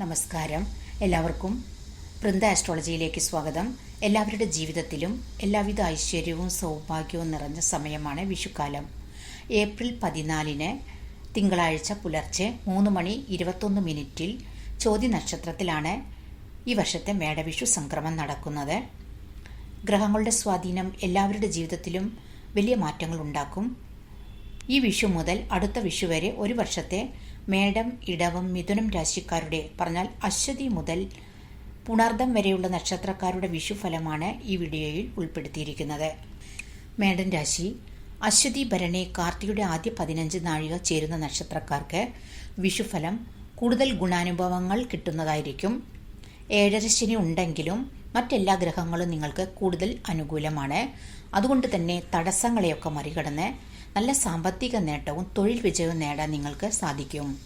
നമസ്കാരം. എല്ലാവർക്കും വൃന്ദ ആസ്ട്രോളജിയിലേക്ക് സ്വാഗതം. എല്ലാവരുടെ ജീവിതത്തിലും എല്ലാവിധ ഐശ്വര്യവും സൗഭാഗ്യവും നിറഞ്ഞ സമയമാണ് വിഷുക്കാലം. ഏപ്രിൽ പതിനാലിന് തിങ്കളാഴ്ച പുലർച്ചെ മൂന്ന് മണി ഇരുപത്തൊന്ന് മിനിറ്റിൽ ചോതി നക്ഷത്രത്തിലാണ് ഈ വർഷത്തെ മേടവിഷു സംക്രമം നടക്കുന്നത്. ഗ്രഹങ്ങളുടെ സ്വാധീനം എല്ലാവരുടെ ജീവിതത്തിലും വലിയ മാറ്റങ്ങൾ ഉണ്ടാക്കും. ഈ വിഷു മുതൽ അടുത്ത വിഷു വരെ ഒരു വർഷത്തെ മേടം ഇടവം മിഥുനം രാശിക്കാരുടെ പറഞ്ഞാൽ അശ്വതി മുതൽ പുണർദം വരെയുള്ള നക്ഷത്രക്കാരുടെ വിഷു ഫലമാണ് ഈ വീഡിയോയിൽ ഉൾപ്പെടുത്തിയിരിക്കുന്നത്. മേടൻ രാശി അശ്വതി ഭരണി കാർത്തിയുടെ ആദ്യ പതിനഞ്ച് നാഴിക ചേരുന്ന നക്ഷത്രക്കാർക്ക് വിഷുഫലം കൂടുതൽ ഗുണാനുഭവങ്ങൾ കിട്ടുന്നതായിരിക്കും. ഏഴര ശനി ഉണ്ടെങ്കിലും മറ്റെല്ലാ ഗ്രഹങ്ങളും നിങ്ങൾക്ക് കൂടുതൽ അനുകൂലമാണ്. അതുകൊണ്ട് തന്നെ തടസ്സങ്ങളെയൊക്കെ മറികടന്ന് നല്ല സാമ്പത്തിക നേട്ടവും തൊഴിൽ വിജയവും നേടാൻ നിങ്ങൾക്ക് സാധിക്കും.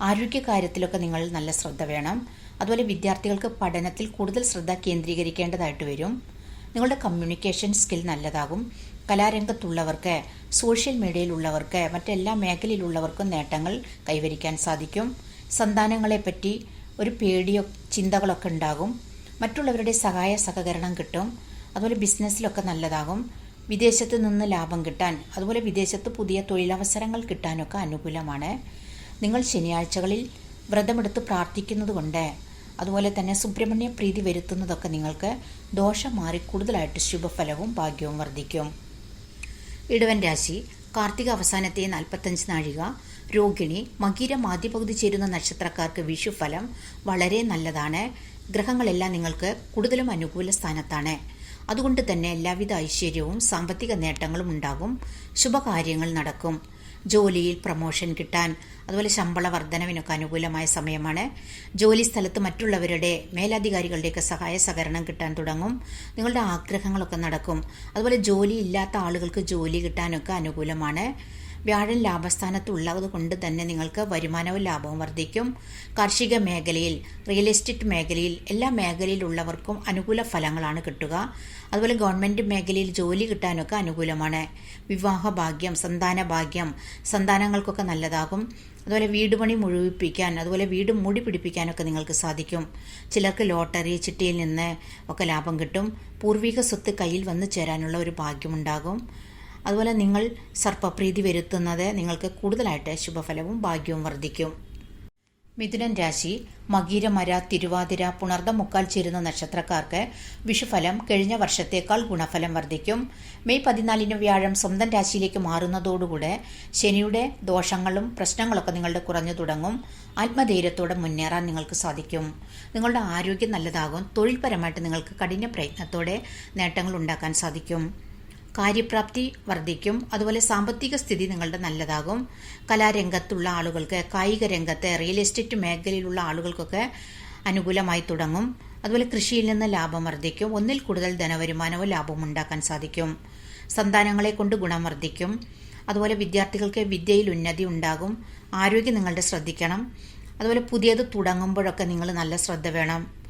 ആരോഗ്യകാര്യത്തിലൊക്കെ നിങ്ങൾ നല്ല ശ്രദ്ധ വേണം. അതുപോലെ വിദ്യാർത്ഥികൾക്ക് പഠനത്തിൽ കൂടുതൽ ശ്രദ്ധ കേന്ദ്രീകരിക്കേണ്ടതായിട്ട് വരും. നിങ്ങളുടെ കമ്മ്യൂണിക്കേഷൻ സ്കിൽ നല്ലതാകും. കലാരംഗത്തുള്ളവർക്ക് സോഷ്യൽ മീഡിയയിലുള്ളവർക്ക് മറ്റെല്ലാ മേഖലയിലുള്ളവർക്കും നേട്ടങ്ങൾ കൈവരിക്കാൻ സാധിക്കും. സന്താനങ്ങളെപ്പറ്റി ഒരു പേടിയോ ചിന്തകളൊക്കെ ഉണ്ടാകും. മറ്റുള്ളവരുടെ സഹായ സഹകരണം കിട്ടും. അതുപോലെ ബിസിനസ്സിലൊക്കെ നല്ലതാകും. വിദേശത്ത് നിന്ന് ലാഭം കിട്ടാൻ അതുപോലെ വിദേശത്ത് പുതിയ തൊഴിലവസരങ്ങൾ കിട്ടാനൊക്കെ അനുകൂലമാണ്. നിങ്ങൾ ശനിയാഴ്ചകളിൽ വ്രതമെടുത്ത് പ്രാർത്ഥിക്കുന്നത് കൊണ്ട് അതുപോലെ തന്നെ സുബ്രഹ്മണ്യ പ്രീതി വരുത്തുന്നതൊക്കെ നിങ്ങൾക്ക് ദോഷം മാറി കൂടുതലായിട്ട് ശുഭഫലവും ഭാഗ്യവും വർദ്ധിക്കും. ഇടവൻ രാശി കാർത്തിക അവസാനത്തെ നാൽപ്പത്തഞ്ച് നാഴിക രോഹിണി മകീര മാധ്യപകുതി ചേരുന്ന നക്ഷത്രക്കാർക്ക് വിഷുഫലം വളരെ നല്ലതാണ്. ഗ്രഹങ്ങളെല്ലാം നിങ്ങൾക്ക് കൂടുതലും അനുകൂല സ്ഥാനത്താണ്. അതുകൊണ്ട് തന്നെ എല്ലാവിധ ഐശ്വര്യവും സാമ്പത്തിക നേട്ടങ്ങളും ഉണ്ടാകും. ശുഭകാര്യങ്ങൾ നടക്കും. ജോലിയിൽ പ്രമോഷൻ കിട്ടാൻ അതുപോലെ ശമ്പള വർധനവിനൊക്കെ അനുകൂലമായ സമയമാണ്. ജോലി സ്ഥലത്ത് മറ്റുള്ളവരുടെ മേലധികാരികളുടെയൊക്കെ സഹായ സഹകരണം കിട്ടാൻ തുടങ്ങും. നിങ്ങളുടെ ആഗ്രഹങ്ങളൊക്കെ നടക്കും. അതുപോലെ ജോലി ഇല്ലാത്ത ആളുകൾക്ക് ജോലി കിട്ടാനൊക്കെ അനുകൂലമാണ്. വ്യാഴൻ ലാഭസ്ഥാനത്തുള്ളത് കൊണ്ട് തന്നെ നിങ്ങൾക്ക് വരുമാനവും ലാഭവും വർദ്ധിക്കും. കാർഷിക മേഖലയിൽ റിയൽ എസ്റ്റേറ്റ് മേഖലയിൽ എല്ലാ മേഖലയിലുള്ളവർക്കും അനുകൂല ഫലങ്ങളാണ് കിട്ടുക. അതുപോലെ ഗവൺമെന്റ് മേഖലയിൽ ജോലി കിട്ടാനൊക്കെ അനുകൂലമാണ്. വിവാഹ ഭാഗ്യം സന്താന ഭാഗ്യം സന്താനങ്ങൾക്കൊക്കെ നല്ലതാകും. അതുപോലെ വീട് പണി മുഴുവിപ്പിക്കാൻ അതുപോലെ വീട് മൂടി പിടിപ്പിക്കാനൊക്കെ നിങ്ങൾക്ക് സാധിക്കും. ചിലർക്ക് ലോട്ടറി ചിട്ടിയിൽ നിന്ന് ഒക്കെ ലാഭം കിട്ടും. പൂർവിക സ്വത്ത് കയ്യിൽ വന്നു ചേരാനുള്ള ഒരു ഭാഗ്യമുണ്ടാകും അതുപോലെ നിങ്ങൾ സർപ്പപ്രീതി വരുത്തുന്നത് നിങ്ങൾക്ക് കൂടുതലായിട്ട് ശുഭഫലവും ഭാഗ്യവും വർദ്ധിക്കും. മിഥുനൻ രാശി മകീരമര തിരുവാതിര പുണർദ മുക്കാൽ ചേരുന്ന നക്ഷത്രക്കാർക്ക് വിഷുഫലം കഴിഞ്ഞ വർഷത്തേക്കാൾ ഗുണഫലം വർദ്ധിക്കും. മെയ് പതിനാലിന് വ്യാഴം സ്വന്തം രാശിയിലേക്ക് മാറുന്നതോടുകൂടെ ശനിയുടെ ദോഷങ്ങളും പ്രശ്നങ്ങളൊക്കെ നിങ്ങളുടെ കുറഞ്ഞു തുടങ്ങും. ആത്മധൈര്യത്തോടെ മുന്നേറാൻ നിങ്ങൾക്ക് സാധിക്കും. നിങ്ങളുടെ ആരോഗ്യം നല്ലതാകും. തൊഴിൽപരമായിട്ട് നിങ്ങൾക്ക് കഠിന പ്രയത്നത്തോടെ നേട്ടങ്ങൾ ഉണ്ടാക്കാൻ സാധിക്കും. കാര്യപ്രാപ്തി വർദ്ധിക്കും. അതുപോലെ സാമ്പത്തിക സ്ഥിതി നിങ്ങളുടെ നല്ലതാകും. കലാരംഗത്തുള്ള ആളുകൾക്ക് കായിക രംഗത്ത് റിയൽ എസ്റ്റേറ്റ് മേഖലയിലുള്ള ആളുകൾക്കൊക്കെ അനുകൂലമായി തുടങ്ങും. അതുപോലെ കൃഷിയിൽ നിന്ന് ലാഭം വർദ്ധിക്കും. ഒന്നിൽ കൂടുതൽ ധനവരുമാനവും ലാഭവും ഉണ്ടാക്കാൻ സാധിക്കും. സന്താനങ്ങളെ കൊണ്ട് ഗുണം വർദ്ധിക്കും. അതുപോലെ വിദ്യാർത്ഥികൾക്ക് വിദ്യയിൽ ഉന്നതി ഉണ്ടാകും. ആരോഗ്യം നിങ്ങളുടെ ശ്രദ്ധിക്കണം. അതുപോലെ പുതിയത് തുടങ്ങുമ്പോഴൊക്കെ നിങ്ങൾ നല്ല ശ്രദ്ധ വേണം.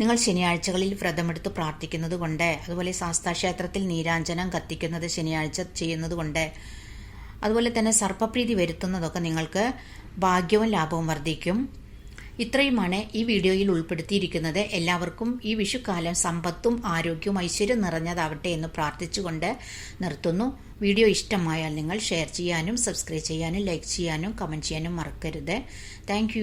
നിങ്ങൾ ശനിയാഴ്ചകളിൽ വ്രതമെടുത്ത് പ്രാർത്ഥിക്കുന്നത് കൊണ്ട് അതുപോലെ ശാസ്താക്ഷേത്രത്തിൽ നീരാഞ്ജനം കത്തിക്കുന്നത് ശനിയാഴ്ച ചെയ്യുന്നത് കൊണ്ട് അതുപോലെ തന്നെ സർപ്പപ്രീതി വരുത്തുന്നതൊക്കെ നിങ്ങൾക്ക് ഭാഗ്യവും ലാഭവും വർദ്ധിക്കും. ഇത്രയുമാണ് ഈ വീഡിയോയിൽ ഉൾപ്പെടുത്തിയിരിക്കുന്നത്. എല്ലാവർക്കും ഈ വിഷുക്കാലം സമ്പത്തും ആരോഗ്യവും ഐശ്വര്യം നിറഞ്ഞതാവട്ടെ എന്ന് പ്രാർത്ഥിച്ചുകൊണ്ട് നിർത്തുന്നു. വീഡിയോ ഇഷ്ടമായാൽ നിങ്ങൾ ഷെയർ ചെയ്യാനും സബ്സ്ക്രൈബ് ചെയ്യാനും ലൈക്ക് ചെയ്യാനും കമന്റ് ചെയ്യാനും മറക്കരുത്. താങ്ക്